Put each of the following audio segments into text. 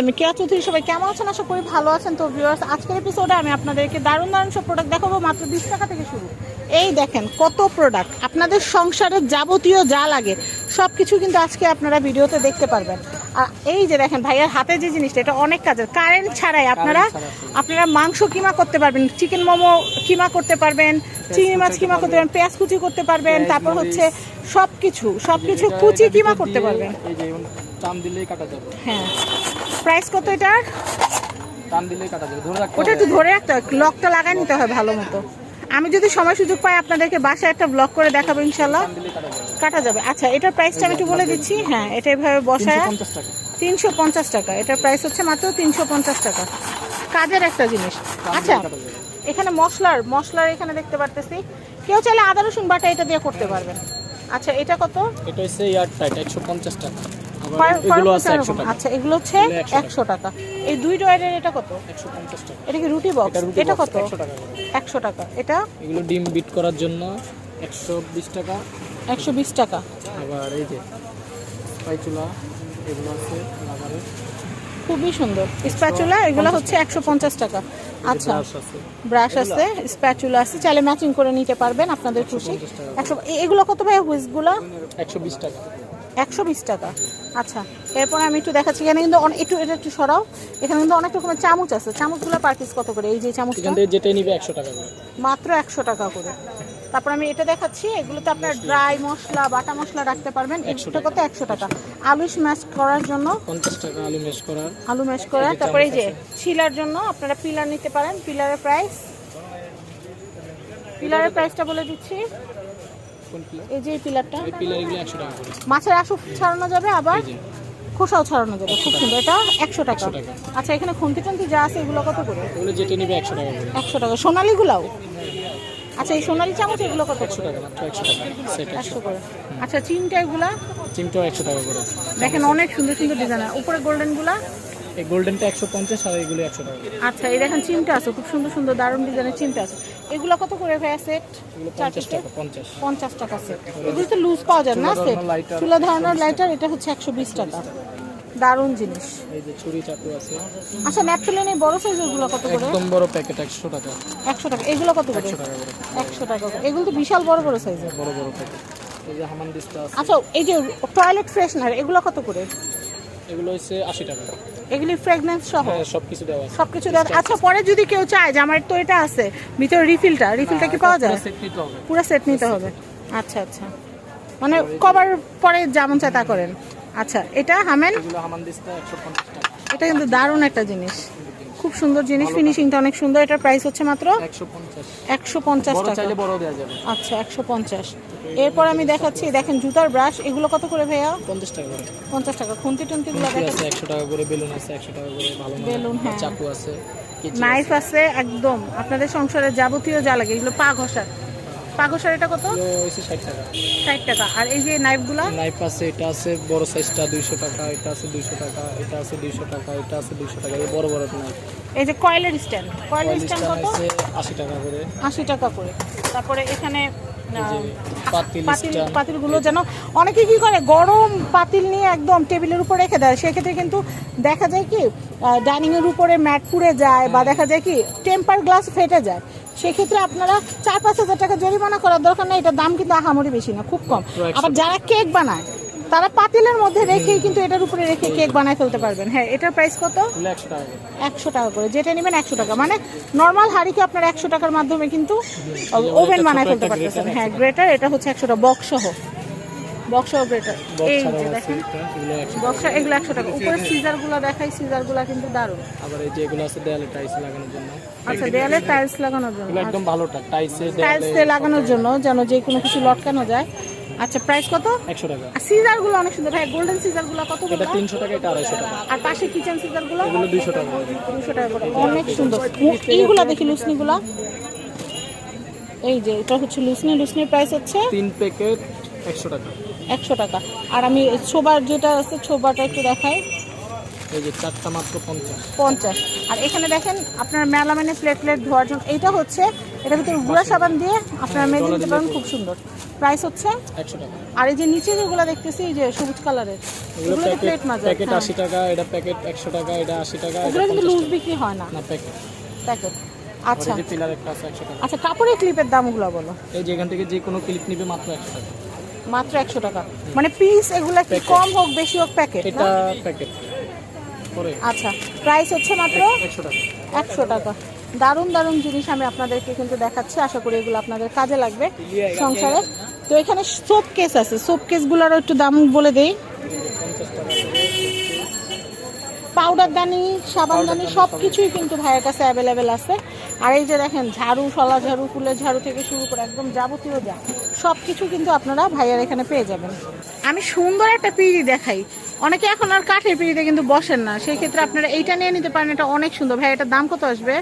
আমি কেয়া চৌধুরী সবাই কেমন আছেন? আশা করি ভালো আছেন। তো ভিউয়ার্স আজকের এপিসোডে আমি আপনাদেরকে দারুণ দারুণ সব প্রোডাক্ট দেখাবো। মাত্র বিশ টাকা থেকে শুরু। এই দেখেন কত প্রোডাক্ট আপনাদের সংসারের যাবতীয় যা লাগে সব কিছু কিন্তু আজকে আপনারা ভিডিওতে দেখতে পারবেন। আর এই যে দেখেন ভাইয়ার হাতে যে জিনিসটা এটা অনেক কাজের। কারেন্ট ছাড়াই আপনারা আপনারা মাংস কিমা করতে পারবেন চিকেন মোমো কিমা করতে পারবেন চিংড়ি মাছ কিমা করতে পারবেন। পেঁয়াজ কুচি করতে পারবেন তারপর হচ্ছে সব কিছু সব কিছু কুচি কিমা করতে পারবেন। হ্যাঁ। প্রাইস কত এটার? টান দিলেই কাটা যাবে। ধরে রাখতে ওটা একটু ধরে রাখতে হয় লকটা লাগাই নিতে হয় ভালো মতো। আমি যদি সময় সুযোগ পাই আপনাদেরকে বাসায় একটা ব্লক করে দেখাবো ইনশাল্লাহ কাটা যাবে। আচ্ছা এটার প্রাইসটা আমি একটু বলে দিচ্ছি। হ্যাঁ এটা এভাবে বসায়। টাকা। তিনশো পঞ্চাশ টাকা। এটার প্রাইস হচ্ছে মাত্র তিনশো পঞ্চাশ টাকা। কাজের একটা জিনিস। আচ্ছা এখানে মশলার মশলার এখানে দেখতে পারতেছি। কেউ চাইলে আদা রসুন বাটা এটা দিয়ে করতে পারবেন। আচ্ছা এটা কত? এটা হচ্ছে ইয়ার টাইট একশো পঞ্চাশ টাকা। এগুলো আছে রকম? একশো টাকা। আচ্ছা এগুলো হচ্ছে 100 একশো টাকা। এই দুই ডয়ের এটা কত? টাকা। এটা কি রুটি বক্স? এটা কত? একশো টাকা এটা? এগুলো ডিম বিট করার জন্য একশো বিশ টাকা। একশো বিশ টাকা। আবার এই যে স্পাইচুলা এগুলো আছে খুবই সুন্দর। স্প্যাচুলা এগুলো হচ্ছে একশো পঞ্চাশ টাকা। আচ্ছা। ব্রাশ আছে। স্প্যাচুলা আছে। চাইলে ম্যাচিং করে নিতে পারবেন আপনাদের খুশি। একশো এগুলো কত ভাই হুইসগুলো একশো বিশ টাকা। একশো বিশ টাকা। আচ্ছা এরপরে আমি একটু দেখাচ্ছি। এখানে কিন্তু একটু এটা একটু সরাও। এখানে কিন্তু অনেক রকমের চামচ আছে। চামচগুলো পার পিস কত করে? এই যে থেকে যেটাই নিবে একশো টাকা করে। মাত্র একশো টাকা করে। তারপর আমি এটা দেখাচ্ছি। এগুলোতে আপনার ড্রাই মশলা বাটা মশলা রাখতে পারবেন। 100 এটা কত? একশো টাকা। আলু স্ম্যাশ করার জন্য পঞ্চাশ টাকা আলু মেশ করার। আলু ম্যাশ করা এই যে তারপরে এই যে শিলার জন্য আপনারা পিলার নিতে পারেন। পিলারের প্রাইস পিলারের প্রাইসটা বলে দিচ্ছি। এই যে পিলারটা এই পিলার এগুলো একশো টাকা করে। মাছের আশু ছাড়ানো যাবে আবার খোসাও ছাড়ানো যাবে। খুব সুন্দর। এটা একশো টাকা। 100 টাকা। আচ্ছা এখানে খুন্তি টুন্তি যা আছে এগুলো কত করে? এগুলো যেটা নিবে একশো টাকা করে। একশো টাকা। সোনালিগুলাও আচ্ছা এই সোনালি চামচ এগুলো কত একশো করে টাকা মাত্র একশো টাকা। সেট একশো একশো করে। আচ্ছা চিমটা এগুলা? চিমটাও একশো টাকা করে। দেখেন অনেক সুন্দর সুন্দর ডিজাইন উপরে গোল্ডেনগুলা? এই গোল্ডেনটা একশো পঞ্চাশ আর এগুলো একশো টাকা। আচ্ছা এই দেখেন চিমটা আছে খুব সুন্দর সুন্দর দারুণ ডিজাইনের চিমটা আছে। এগুলো কত করে ভাইয়া সেট এগুলো পঞ্চাশ? টাকা পঞ্চাশ। পঞ্চাশ টাকা সেট এগুলো তো লুজ পাওয়া যায় না সেট। চুলা ধরানোর লাইটার এটা হচ্ছে একশো বিশ টাকা। দারুণ জিনিস। এই যে ছুরি চাকু আছে। আচ্ছা ন্যাপথলিন এই বড় সাইজেরগুলো কত করে? একদম বড় প্যাকেট একশো টাকা। একশো টাকা। এগুলো কত করে? একশো টাকা করে একশো টাকা এগুলো তো বিশাল বড় বড় সাইজের বড় বড় প্যাকেট এই যে হামান দিস্তা আছে। আচ্ছা এই যে টয়লেট ফ্রেশনার এগুলো কত করে? এগুলো হচ্ছে আশি টাকা। এগুলি ফ্রেগনেন্স সহ? হ্যাঁ সব কিছু দেওয়া আছে। সবকিছু দেওয়া আচ্ছা পরে যদি কেউ চায় যে আমার তো এটা আছে ভিতরে রিফিলটা রিফিলটা কি পাওয়া যায়? সেট নিতে হবে। পুরো সেট নিতে হবে। আচ্ছা আচ্ছা। মানে কভার পরে যেমন চায় তা করেন। আচ্ছা এটা হামেন? এগুলো হামান দিস্তা একশো পঞ্চাশ টাকা। এটা কিন্তু দারুণ একটা জিনিস। সুন্দর জিনিস ফিনিশিংটা অনেক সুন্দর। এটার প্রাইস হচ্ছে মাত্র একশো পঞ্চাশ। টাকা। চাইলে বড় দেওয়া যাবে। আচ্ছা একশো পঞ্চাশ। এরপর আমি দেখাচ্ছি দেখেন জুতার ব্রাশ এগুলো কত করে ভাইয়া? পঞ্চাশ টাকা করে। পঞ্চাশ টাকা। খুন্তি টুন্তিগুলো আছে একশো টাকা করে বেলুন আছে একশো টাকা করে ভালো। বেলুন, হ্যাঁ। চাকু আছে নাইফ আছে। একদম। আপনাদের সংসারে যাবতীয় যা লাগে এগুলো পা ঘষার পা শাড়িটা কত? হচ্ছে ষাট টাকা। ষাট টাকা। আর এই যে নাইফগুলো নাইফ আছে এটা আছে বড় সাইজটা দুইশো টাকা এটা আছে দুইশো টাকা এটা আছে দুইশো টাকা এটা আছে দুইশো টাকা এই বড় বড় নাইফ এই যে কয়েলের স্ট্যান্ড কয়েলের স্ট্যান্ড কত? আছে আশি টাকা করে। আশি টাকা করে। তারপরে এখানে পাতিল পাতিল পাতিলগুলো যেন অনেকে কি করে গরম পাতিল নিয়ে একদম টেবিলের উপর রেখে দেয়। সেক্ষেত্রে কিন্তু দেখা যায় কি ডাইনিংয়ের উপরে ম্যাট পুড়ে যায় বা দেখা যায় কি টেম্পার গ্লাস ফেটে যায়। সেক্ষেত্রে আপনারা চার পাঁচ হাজার টাকা জরিমানা করার দরকার নেই এটার দাম কিন্তু আহামরি বেশি না খুব কম। আবার যারা কেক বানায় তারা পাতিলের মধ্যে রেখে কিন্তু এটার উপরে রেখে কেক বানায় ফেলতে পারবেন। হ্যাঁ এটার প্রাইস কত? একশো টাকা করে। একশো টাকা করে যেটা নেবেন একশো টাকা। মানে নর্মাল হাঁড়িকে আপনার একশো টাকার মাধ্যমে কিন্তু ওভেন বানায় ফেলতে পারতেছেন। হ্যাঁ গ্রেটার এটা হচ্ছে একশো টাকা। বক্স সহ বক্স সহ গ্রেটার এই যে দেখেন। বক্স এগুলো একশো টাকা। উপরে দেখাই সিজারগুলো কিন্তু দারুণ। আবার এই যে এগুলো আছে দেয়ালে টাইলস লাগানোর জন্য। আচ্ছা দেয়ালে টাইলস লাগানোর জন্য। একদম ভালোটা টাইলসে টাইলস লাগানোর জন্য যেন যে কোনো কিছু লটকানো যায়। আচ্ছা প্রাইস কত? একশো টাকা। আর সিজারগুলো অনেক সুন্দর। ভাই গোল্ডেন সিজারগুলো কত করে এটা তিনশো টাকা এটা আড়াইশো টাকা। আর পাশে কিচেন সিজারগুলো এগুলো দুইশো টাকা। করে। দুশো টাকা করে। অনেক সুন্দর। এইগুলা দেখি লুসনিগুলা। এই যে এটা হচ্ছে লুসনি। লুসনির প্রাইস হচ্ছে? তিন প্যাকেট একশো টাকা। একশো টাকা। আর আমি ছোবার যেটা আছে ছোবাটা একটু দেখাই। এই যে চারটা মাত্র পঞ্চাশ। পঞ্চাশ। আর এখানে দেখেন আপনার মেলামেনে প্লেট প্লেট ধোয়ার জন্য। এইটা হচ্ছে এটার ভিতরে গুঁড়া সাবান দিয়ে আপনারা মেজে নিতে পারেন খুব সুন্দর। প্রাইস হচ্ছে একশো টাকা। আর এই যে নিচে যেগুলো দেখতেছি এই যে সবুজ কালারের এগুলো প্লেট মাজা প্যাকেট আশি টাকা এটা প্যাকেট একশো টাকা এটা আশি টাকা এগুলো কিন্তু লুজ বিক্রি হয় না। না প্যাকেট প্যাকেট আচ্ছা। আচ্ছা কাপড়ের ক্লিপের দামগুলো বলো। এই যে এখান থেকে যে কোনো ক্লিপ নিবে মাত্র একশো টাকা। মাত্র একশো টাকা। মানে পিস এগুলা কি কম হোক বেশি হোক প্যাকেট এটা প্যাকেট আচ্ছা প্রাইস হচ্ছে মাত্র একশো টাকা। একশো টাকা। দারুণ দারুণ জিনিস আমি আপনাদেরকে কিন্তু দেখাচ্ছি। আশা করি এগুলো আপনাদের কাজে লাগবে সংসারে। তো এখানে সোপ কেস আছে। সোপ কেসগুলোরও একটু দাম বলে দেই। পাউডার দানি সাবান দানি সব কিছুই কিন্তু ভাইয়ের কাছে অ্যাভেলেবেল আছে। আর এই যে দেখেন ঝাড়ু শলা ঝাড়ু ফুলের ঝাড়ু থেকে শুরু করে একদম যাবতীয় যা সব কিছু কিন্তু আপনারা ভাইয়ার এখানে পেয়ে যাবেন। আমি সুন্দর একটা পিড়ি দেখাই। অনেকে এখন আর কাঠের পিড়িতে কিন্তু বসেন না। সেই ক্ষেত্রে আপনারা এইটা নিয়ে নিতে পারেন এটা অনেক সুন্দর। ভাই এটার দাম কত আসবে?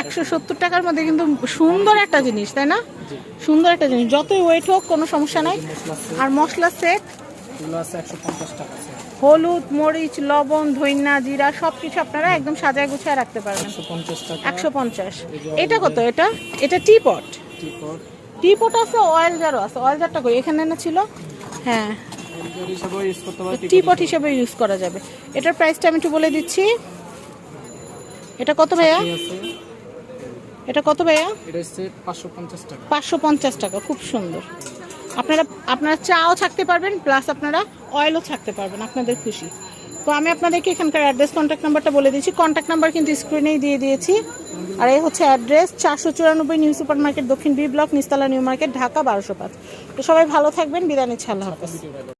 একশো সত্তর টাকার মধ্যে কিন্তু সুন্দর একটা জিনিস তাই না? সুন্দর একটা জিনিস। যতই ওয়েট হোক কোনো সমস্যা নাই। আর মশলা সেট হলুদ মরিচ লবণ ধইনা জিরা সব কিছু আপনারা একদম সাজায় গুছিয়ে রাখতে পারবেন। একশো পঞ্চাশ এটা কত এটা? এটা টিপট টিপট টিপট আছে অয়েল জারও আছে। অয়েল জারটা কই? এখানে না ছিল? হ্যাঁ। টিপট হিসেবে ইউজ করা যাবে। এটার প্রাইসটা আমি একটু বলে দিচ্ছি। এটা কত ভাইয়া? এটা কত ভাইয়া? পাঁচশো পঞ্চাশ টাকা। পাঁচশো পঞ্চাশ টাকা খুব সুন্দর। আপনারা আপনারা চাও থাকতে পারবেন প্লাস আপনারা অয়েলও থাকতে পারবেন আপনাদের খুশি। তো আমি আপনাদেরকে এখানকার অ্যাড্রেস কন্ট্যাক্ট নাম্বারটা বলে দিচ্ছি। কন্ট্যাক্ট নাম্বার কিন্তু স্ক্রিনেই দিয়ে দিয়েছি। আর এই হচ্ছে অ্যাড্রেস চারশো চুরানব্বই নিউ সুপার মার্কেট দক্ষিণ বি ব্লক নিস্তালা নিউ মার্কেট ঢাকা বারোশো পাঁচ। তো সবাই ভালো থাকবেন বিদায় নিচ্ছি আল্লাহ হাফেজ।